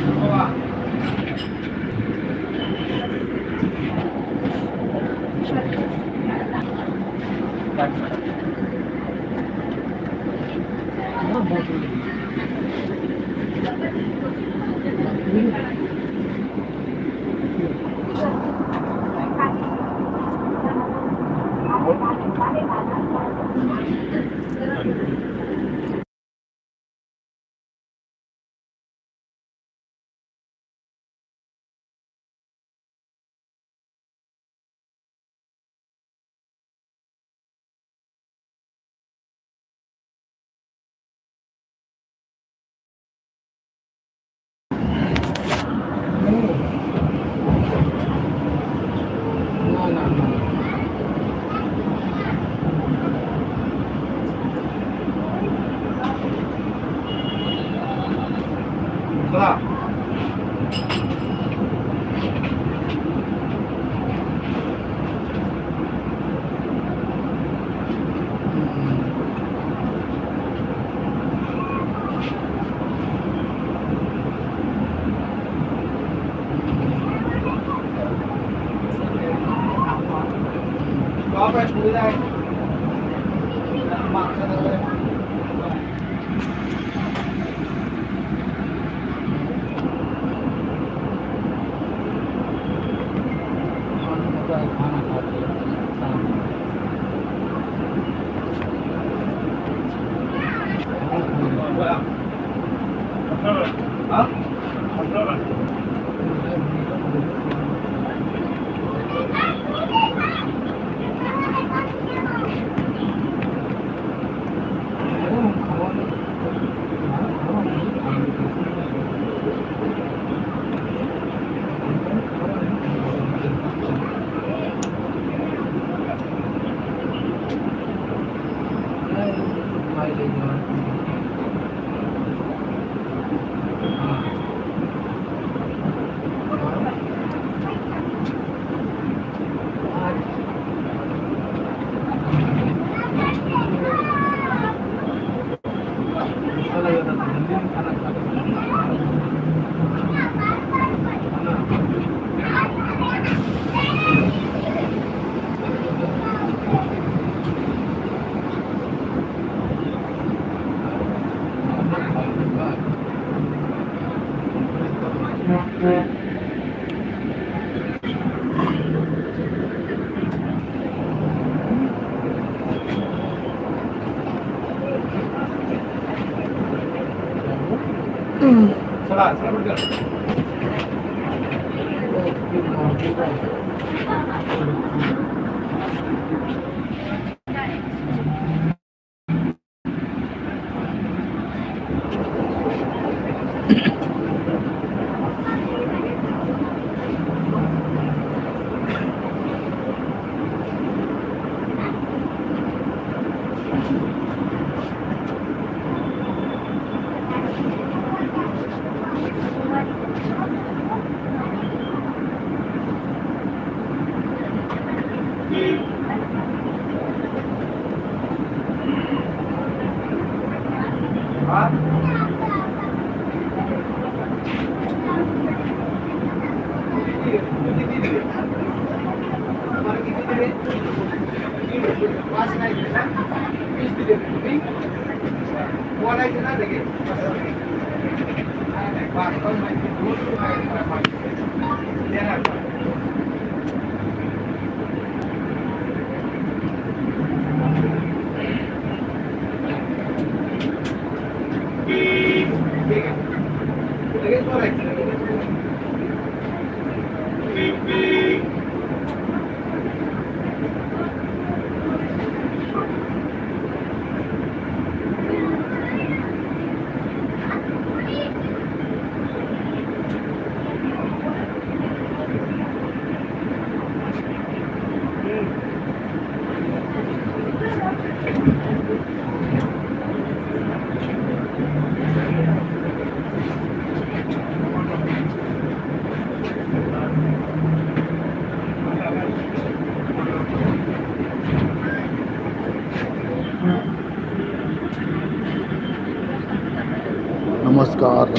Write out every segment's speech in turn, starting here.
चला चला चला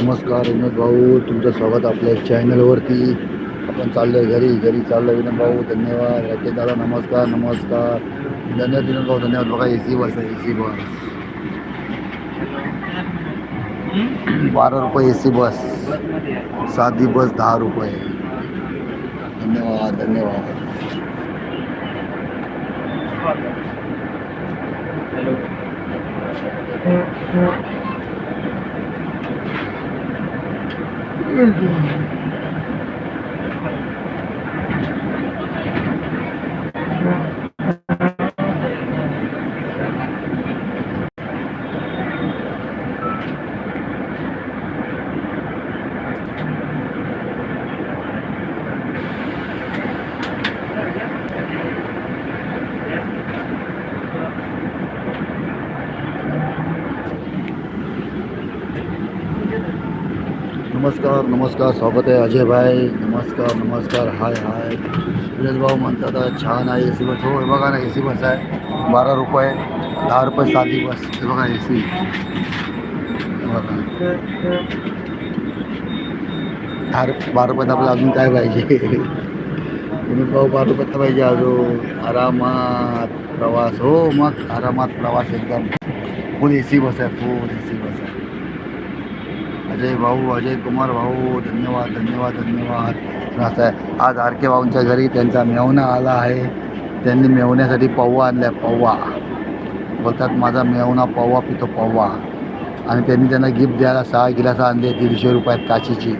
नमस्कार विनोद भाऊ. तुमचं स्वागत आपल्या चॅनलवरती. आपण चाललोय घरी. घरी चाललोय विनोद भाऊ. धन्यवाद. राकेश दादा नमस्कार नमस्कार. धन्यवाद विनोद भाऊ. धन्यवाद. बघा ए सी बस आहे ए सी बस. बारा रुपये ए सी बस. साधी बस दहा रुपये. धन्यवाद धन्यवाद. Meu Deus. नमस्कार नमस्कार, स्वागत आहे अजय भाई। नमस्कार नमस्कार, हाय हाय। विनोद भाऊ म्हणतात "आज छान आहे ए सी बस. हो, हे बघा ना ए सी बस आहे. बारा रुपये, दहा रुपये साधी बस. हे बघा ए सी दहा रुपये बारा रुपयात आपल्याला अजून काय पाहिजे? विनोद भाऊ बारा रुपयात पाहिजे अजून. आरामात प्रवास. हो, मग आरामात प्रवास एकदम. फुल ए सी बस आहे, फुल ए सी बस आहे. अजय भाऊ अजय कुमार भाऊ धन्यवाद धन्यवाद धन्यवाद. असं आहे. आज आर के भाऊंच्या घरी त्यांचा मेवणा आला आहे. त्यांनी मेवण्यासाठी पव्वा आहे पव्वा. बोलतात माझा मेवणा पव्वा पितो पव्वा. आणि त्यांनी त्यांना गिफ्ट द्यायला सहा गिलास आणले दीडशे रुपयात काचीची.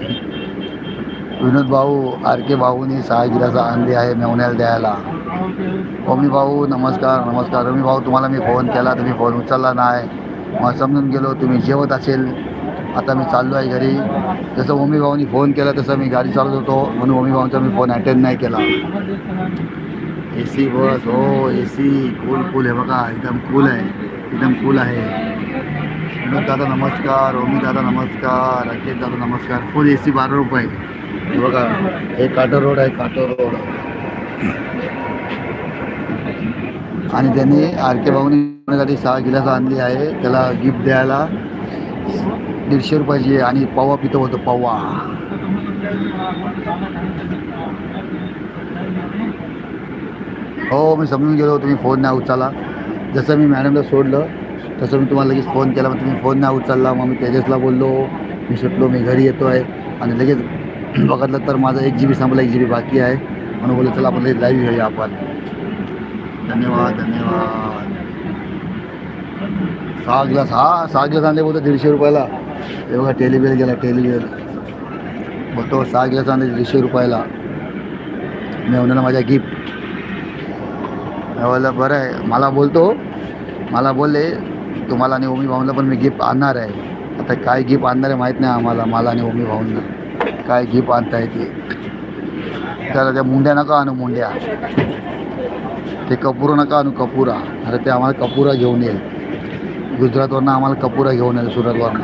विनोद भाऊ आर के भाऊनी सहा गिलास आणले आहे मेवण्याला द्यायला. ओमी भाऊ नमस्कार नमस्कार. रमी भाऊ तुम्हाला मी फोन केला तुम्ही फोन उचलला नाही. मग समजून गेलो तुम्ही जेवत असेल. आता मी चाललो आहे घरी. जसं ओमी भाऊनी फोन केला तसं मी गाडी चालवत होतो. म्हणून ओमी भाऊंचा मी फोन अटेंड नाही केला. ए सी बस हो ए सी कूल कूल आहे बघा. एकदम कूल आहे. एकदम कूल आहे. विनोद दादा नमस्कार. ओमी दादा नमस्कार. राकेश दादा नमस्कार. फुल ए सी बारा रुपये. हे बघा. हे काटो रोड आहे काटो रोड. आणि त्यांनी आर के भाऊनी सहा गिलास आणली आहे. त्याला गिफ्ट द्यायला. दीडशे रुपयाची आणि पावा पितो होतो पावा. हो मी समजून गेलो तुम्ही फोन नाही उचलला. जसं मी मॅडमला सोडलं तसं मी तुम्हाला लगेच फोन केला मग तुम्ही फोन नाही उचलला मग मी तेजसला बोललो मी सुटलो मी घरी येतो आहे आणि लगेच बघितलं तर माझा एक जी बी संपला एक जी बी बाकी आहे. म्हणून बोललो चला आपण लगेच लाईव्ह घेऊया आपण. धन्यवाद धन्यवाद. सहा ग्लास हा सहा ग्लास आणले बोलतो दीडशे रुपयाला. हे बघा टेलिबिल गेला मग तो सहा ग्लास चांगला दीडशे रुपयाला. मी माझ्या गिफ्ट बोललं बरं आहे. मला बोलतो मला बोलले तुम्हाला आणि ओमी भाऊंना पण मी गिफ्ट आणणार आहे. आता काय गिफ्ट आणणार आहे माहीत नाही आम्हाला मला आणि ओमी भाऊंना. काय गिफ्ट आणता येते. त्याला त्या मुंड्या नका आणू मुंड्या. ते कपुरा नका आणू कपुरा. अरे ते आम्हाला कपुरा घेऊन येईल. गुजरातवरनं आम्हाला कपुरा घेऊन येईल सुरतवरनं.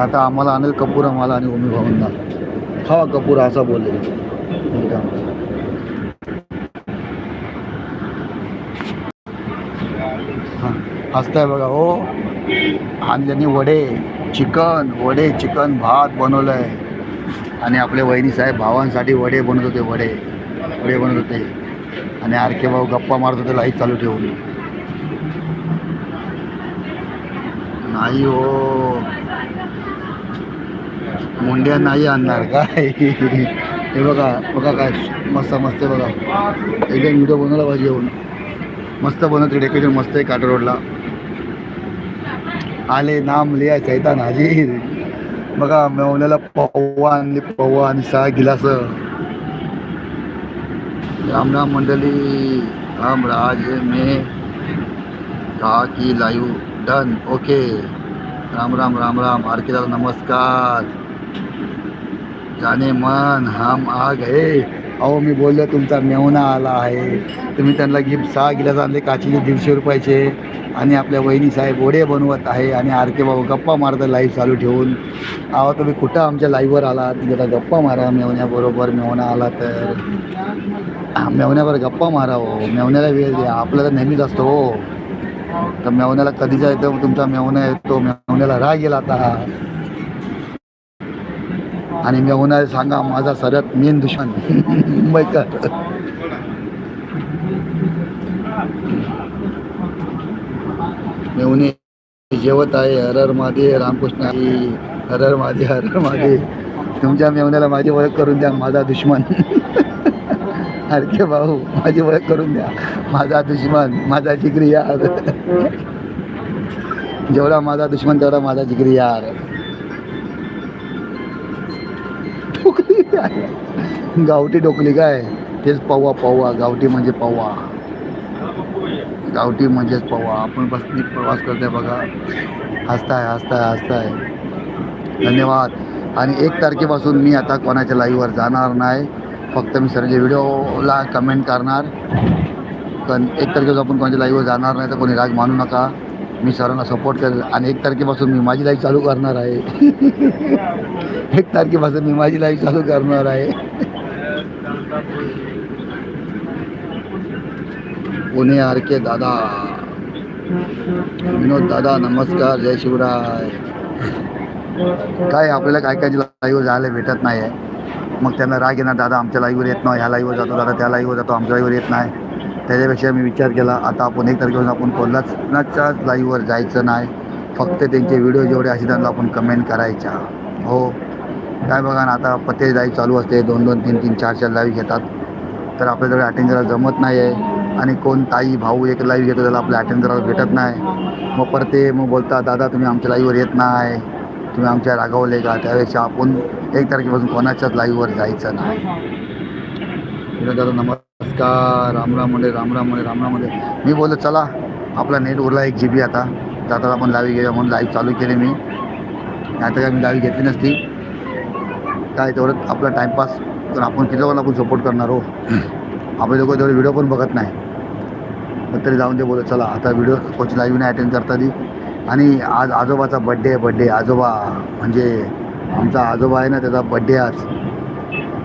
आता आम्हाला अनिल कपूर आम्हाला आणि ओमी भाऊंना. हा कपूर असा बोलले. हां हसताय बघा हो. आणि त्यांनी वडे चिकन वडे चिकन भात बनवलं आहे आणि आपले वहिनी साहेब भावांसाठी वडे बनवत होते वडे. वडे बनवत होते. आणि आर के भाऊ गप्पा मारत होते लाइट चालू ठेवून. नाही हो. मुंड्या नाही आणणार काय? हे बघा बघा काय मस्त मस्त आहे बघा. एकदम व्हिडिओ बनवला पाहिजे येऊन. मस्त बनवते डेकोरेशन मस्त आहे काटा रोडला. आले नाम लिया सैतान हाजीर. बघा मेवण्याला पव्वा आणली पव्वा आणि सहा गिलास. राम राम मंडळी राम राज मे. कहा की live done okay. Ram Ram Ram Ram R K दादा नमस्कार. जाने मन हम आ गए अहो मी बोललो तुमचा मेवना आला आहे. तुम्ही त्यांना गिफ्ट सहा गिलास आणले काचीचे दीडशे रुपयाचे. आणि आपल्या वहिनी साहेब वडे बनवत आहे आणि आर के भाऊ गप्पा मारतं लाईव्ह चालू ठेवून. अहो तुम्ही कुठं आमच्या लाईव्हवर आलात? जरा गप्पा मारा मेवण्याबरोबर मेवणा आला तर. मेवण्यावर गप्पा मारा हो. मेवण्याला वेळ द्या. आपला तर नेहमीच असतो हो. तर मेवण्याला कधीचा येतो? तुमचा मेवणा येतो. मेवण्याला राग गेला आता. आणि मी मेवण्याला सांगा माझा सरत मेन दुश्मन. मुंबईकर मेवणे जेवत आहे हरर मादे रामकृष्ण आई हरर मादे हरर मादे तुमच्या मेवण्याला माझी ओळख करून द्या माझा दुश्मन. अरे भाऊ माझी ओळख करून द्या. माझा दुश्मन माझा जिगरी यार. जेवढा माझा दुश्मन तेवढा माझा जिगरी यार. गावठी डोकली काय? तेच पवा पवा. गावठी म्हणजे पवा. गावठी म्हणजेच पवा. आपण बसनी प्रवास करतोय बघा. हसताय हसताय हसताय. धन्यवाद. आणि एक तारखेपासून मी आता कोणाच्या लाईव्हवर जाणार नाही. फक्त मी सरांच्या व्हिडिओला कमेंट करणार. पण एक तारखेपासून आपण कोणाच्या लाईव्हवर जाणार नाही तर कोणी राग मानू नका. मी सरांना सपोर्ट करेल. आणि एक तारखेपासून मी माझी लाईव्ह चालू करणार आहे. एक तारखेपासून मी माझी लाईव्ह चालू करणार आहे. पुणे आर के दादा। विनोद दादा नमस्कार जय शिवराय। काय आपल्याला काय काय लाईव्ह जायला भेटत नाही आहे मग त्यांना राग येणार दादा आमच्या लाईव्हवर येत नाही ह्या लाईव्हवर जातो दादा त्या लाईव्हवर जातो आमच्या लाईव्हवर येत नाही. त्याच्यापेक्षा मी विचार केला आता आपण एक तारखेपासून आपण कोल्हाच लाईव्हवर जायचं नाही. फक्त त्यांचे व्हिडिओ जेवढे असे त्यांना आपण कमेंट करायच्या. हो. काय बघा ना आता पत्ते लाईव्ह चालू असते दोन दोन तीन तीन चार चार लाईव्ह घेतात. तर आपल्याजवळ अटेंड करायला जमत नाही आहे आणि कोण ताई भाऊ एक लाईव्ह घेतो त्याला आपल्या अटेंड करायला भेटत नाही. मग परत ते मग बोलतात दादा तुम्ही आमच्या लाईव्हवर येत नाही. तुम्ही आमच्या रागावले का? त्यापेक्षा आपण एक तारखेपासून कोणाच्याच लाईव्हवर जायचं नाही. दादा नमस्कार. रामराम मंडे रामराम म्हणे रामराम मंडे मी बोललो चला आपला नेट उरला एक जी बी आता. जाता आपण लाईव्ह घेऊया म्हणून लाईव्ह चालू केली मी. नाही तर काय मी लाईव्ह घेतली नसती. काय तेवढं आपला टाईमपास तर आपण किती लोकांना आपण सपोर्ट करणार हो? आपले लोक तेवढे व्हिडिओ पण बघत नाही. मग तरी जाऊन ते बोलत चला आता व्हिडिओ कोच लाईव्ह नाही अटेंड करता ती. आणि आज आजोबाचा बड्डे आहे बड्डे आजोबा म्हणजे आमचा आजोबा आहे ना त्याचा बड्डे आज.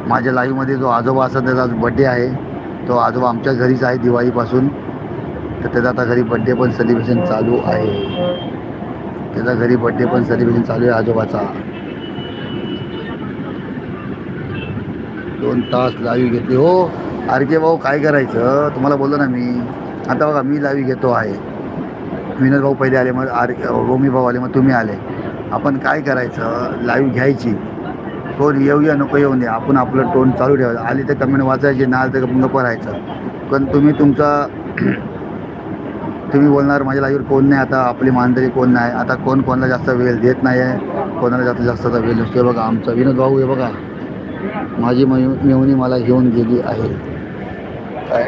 माझ्या लाईव्हमध्ये जो आजोबा असा त्याचा आज बड्डे आहे. तो आजोबा आमच्या घरीच आहे दिवाळीपासून. तर त्याचा आता घरी बड्डे पण सेलिब्रेशन चालू आहे. त्याचा घरी बड्डे पण सेलिब्रेशन चालू आहे आजोबाचा. दोन तास लाईव्ह घेतली हो. आर के भाऊ काय करायचं? तुम्हाला बोललो ना मी. आता बघा मी लावी घेतो आहे. विनोद भाऊ पहिले आले मग आर रोमी भाऊ आले मग तुम्ही आले. आपण काय करायचं? लाईव्ह घ्यायची. कोण? येऊया नको येऊन द्या. आपण आपलं टोन चालू ठेवायचं. आली तर कमेंट वाचायची ना आली तर नको राहायचं. पण तुम्ही तुमचा तुम्ही बोलणार माझ्या लाईव्हवर कोण नाही आता आपली मानतरी कोण नाही? आता कोण कोणाला जास्त वेळ देत नाही आहे? कोणाला जास्त जास्तचा वेळ नसतो? बघा आमचा विनोद भाऊ हे बघा. माझी मयू मेवणी मला घेऊन गेली आहे. काय?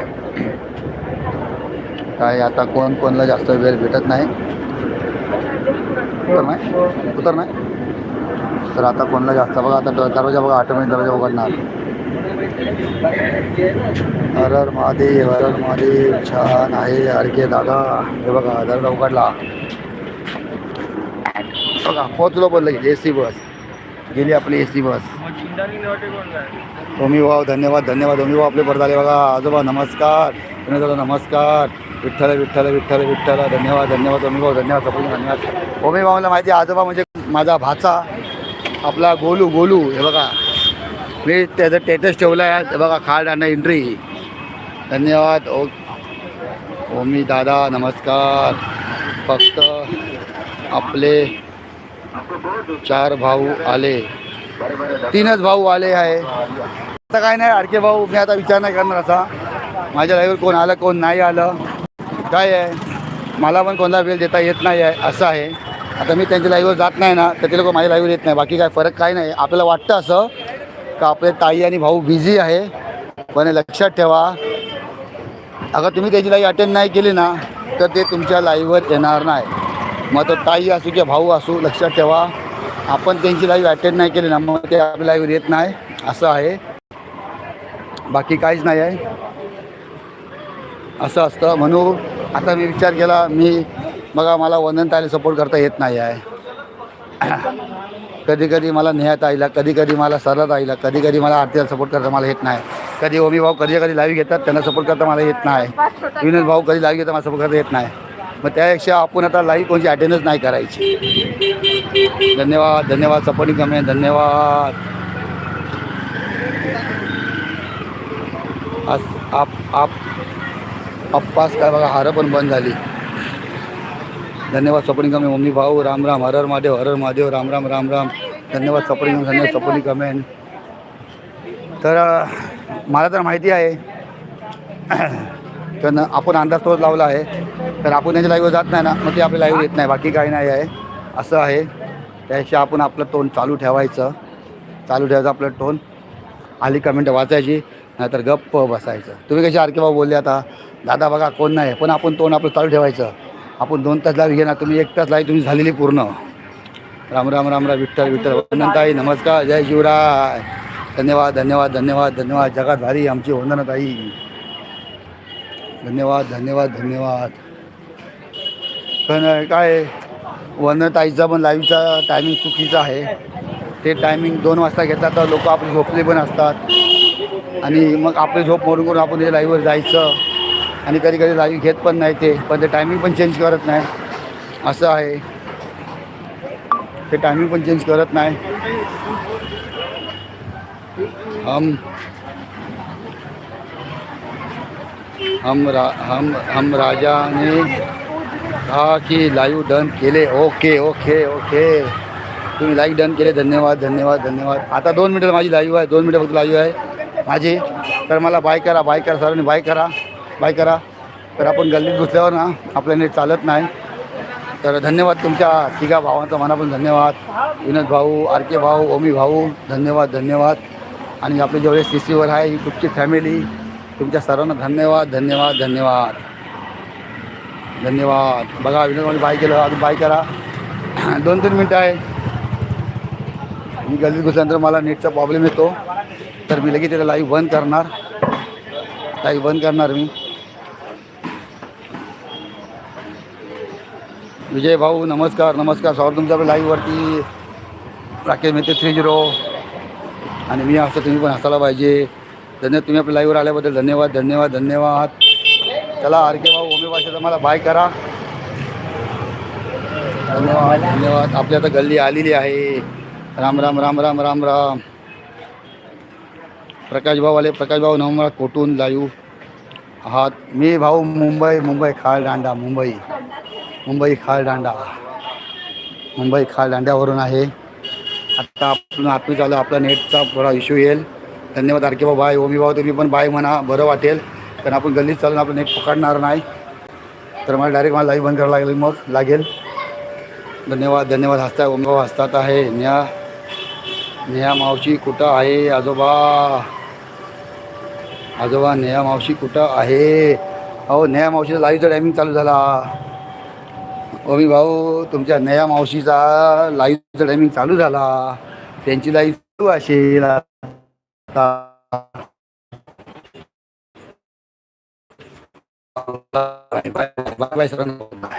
काय आता कोण कोणाला जास्त वेळ भेटत नाही? उतर नाही? उतर नाही? तर आता कोणला जास्त? बघा आता दरवाजा बघा ऑटोमॅटिक दरवाजा उघडणार. हर हर महादेव हर हर महादेव छान आहे अडके दादा. हे बघा दरवाजा उघडला. बघा पोचलो बोललं की ए सी बस. गेली आपली ए सी बस. ओमी भाऊ धन्यवाद धन्यवाद. ओमी भाऊ आपले परत आले बघा आजोबा नमस्कार. विनोद दादा नमस्कार. विठ्ठल विठ्ठल विठ्ठल विठ्ठल. धन्यवाद धन्यवाद ओमी भाऊ धन्यवाद सगळं धन्यवाद. ओमी भाऊला माहिती आहे, आजोबा म्हणजे माझा भाचा. आपला गोलू गोलू. हे बघा. मी त्याचं टेटस ठेवलं आहे. हे बघा खाड आणि एंट्री धन्यवाद. ओ ओमी दादा नमस्कार. फक्त आपले चार भाऊ आले. तीनच भाऊ आले आहे. आता काय नाही आडके भाऊ मी आता विचार नाही करणार असा. माझ्या लाईव्हवर कोण आलं कोण नाही आलं. काय आहे? मला पण कोणाला वेळ देता येत नाही आहे असं आहे. आता मी त्यांच्या लाईव्हवर जात नाही ना तर ते लोक माझ्या लाईव्हवर येत नाही. बाकी काय फरक काय नाही. आपल्याला वाटतं असं का आपले ताई आणि भाऊ बिझी आहे? पण लक्षात ठेवा अगर तुम्ही त्याची लाईव्ह अटेंड नाही केली ना तर ते तुमच्या लाईव्हवर येणार नाही. मग तो ताई असू किंवा भाऊ असू लक्षात ठेवा. आपण त्यांची लाईव्ह अटेंड नाही केली ना मग ते आपल्या लाईव्ह येत नाही. असं आहे. बाकी काहीच नाही आहे. असं असतं. म्हणून आता मी विचार केला मी बघा मला वंदन ताईला सपोर्ट करता येत नाही आहे. कधी कधी मला नेहात आईला कधी कधी मला सरत आईला कधी कधी मला आरतीला सपोर्ट करता मला येत नाही. कधी ओमी भाऊ कधी कधी लाईव्ह घेतात त्यांना सपोर्ट करता मला येत नाही. विनोद भाऊ कधी लाईव्ह घेतात मला सपोर्ट करता येत नाही. मग त्यापेक्षा आपण आता लाईव्ह कोणची अटेंडन्स नाही करायची. धन्यवाद धन्यवाद सपोर्टिंग कमी धन्यवाद. आज आप आप अप्पास काय बघा हारं पण बंद झाली. धन्यवाद सपोर्टिंग कमेंट मम्मी भाऊ राम राम हरर महादेव हरर महादेव राम राम राम राम. धन्यवाद सपोर्टिंग धन्यवाद सपोर्टिंग कमेंट तर मला तर माहिती आहे कारण आपण अंदाज तोच लावला आहे. तर आपण त्यांच्या लाईव्ह जात नाही ना मग ते आपल्या लाईव्ह येत नाही. बाकी काही नाही आहे. असं आहे. त्यापेक्षा आपण आपलं टोन चालू ठेवायचं. चालू ठेवायचं आपलं टोन आली कमेंट वाचायची नाहीतर गप्प बसायचं. तुम्ही कसे आरके बाबा बोलले आता? दादा बघा कोण नाही. पण आपण तोंड आपलं चालू ठेवायचं. आपण दोन तास लाईव्ह घेणार तुम्ही एक तास लाईव्ह तुम्ही झालेली पूर्ण. राम राम राम राम विठ्ठल विठ्ठल. वंदनताई नमस्कार. जय शिवराय. धन्यवाद धन्यवाद धन्यवाद धन्यवाद. जगात भारी आमची वंदनताई. धन्यवाद धन्यवाद धन्यवाद. पण काय वनताईचा पण लाईव्हचा टायमिंग चुकीचा आहे. ते टायमिंग दोन वाजता घेतात तर लोक आपले झोपले पण असतात. आणि मग आपली झोप मोडून करून आपण ते लाईव्हवर जायचं. आणि कधी कधी लाईव्ह घेत पण नाही ते पण ते टायमिंग पण चेंज करत नाही. असं आहे. ते टायमिंग पण चेंज करत नाही. हम हम रा हम हम राजा ने हा की लाईव्ह डन केले. ओके ओके ओके तुम्ही लाईव्ह डन केले. धन्यवाद धन्यवाद धन्यवाद. आता दोन मिनटं माझी लाईव्ह आहे. दोन मिनटं फक्त लाईव्ह आहे. माझी. तर मला बाय करा बाय करा सर्वांनी बाय करा बाय करा. तर आपण गल्लीत घुसल्यावर ना आपल्याने नीट चालत नाही. तर धन्यवाद तुमच्या तिघा भावांचा मनापासून धन्यवाद. विनोद भाऊ आर के भाऊ ओमी भाऊ धन्यवाद धन्यवाद. आणि आपले जेवढे सी सीवर आहे ही तुमची फॅमिली तुमच्या सर्वांना धन्यवाद धन्यवाद धन्यवाद. धन्यवाद. बघा विनोद बाय केलं अजून बाय करा. दोन तीन मिनटं आहे. मी गल्लीत घुसल्यानंतर मला नेटचा प्रॉब्लेम येतो. तर मी लगेच त्याला लाईव्ह बंद करणार. लाईव्ह बंद करणार मी. विजय भाऊ नमस्कार नमस्कार. स्वागत तुमच्या लाईव्हवरती राकेश मेहते थ्री झिरो आणि मी असं तुम्ही पण हसायला पाहिजे. धन्यवाद तुम्ही आपल्या लाईव्हवर आल्याबद्दल धन्यवाद धन्यवाद धन्यवाद. चला आर के तर मला बाय करा. धन्यवाद धन्यवाद. आपली आता गल्ली आलेली आहे. राम राम राम राम राम राम. प्रकाश भाऊ आले. प्रकाश भाऊ नवमळा कोटून लाईव आहात मी भाऊ मुंबई मुंबई खाळ दांडा मुंबई. मुंबई खाळ दांडा मुंबई खाळ दांड्यावरून आहे. आत्ता आपण आतून चालू आपला नेटचा थोडा इश्यू येईल. धन्यवाद आरके भाऊ बाय. ओमी भाऊ तुम्ही पण बाय म्हणा. बरं वाटेल. कारण आपण गल्लीत चालून आपलं नेट पकडणार नाही. तर मला डायरेक्ट मला लाईव्ह बंद करावं लागेल. मग लागेल. धन्यवाद धन्यवाद. हसताय ओमी हसतात आहे. नेहा नेहा मावशी कुठं आहे? आजोबा. आजोबा नेहा मावशी कुठं आहे? अहो नेहा मावशीचा लाईव्हचा टायमिंग चालू झाला. ओमी भाऊ तुमच्या नया मावशीचा लाईव्हचा टायमिंग चालू झाला. त्यांची लाईव्ह चालू असेल आता बाय बाय बाय सरांना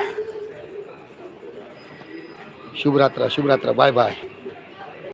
शुभरात्र शुभरात्र बाय बाय.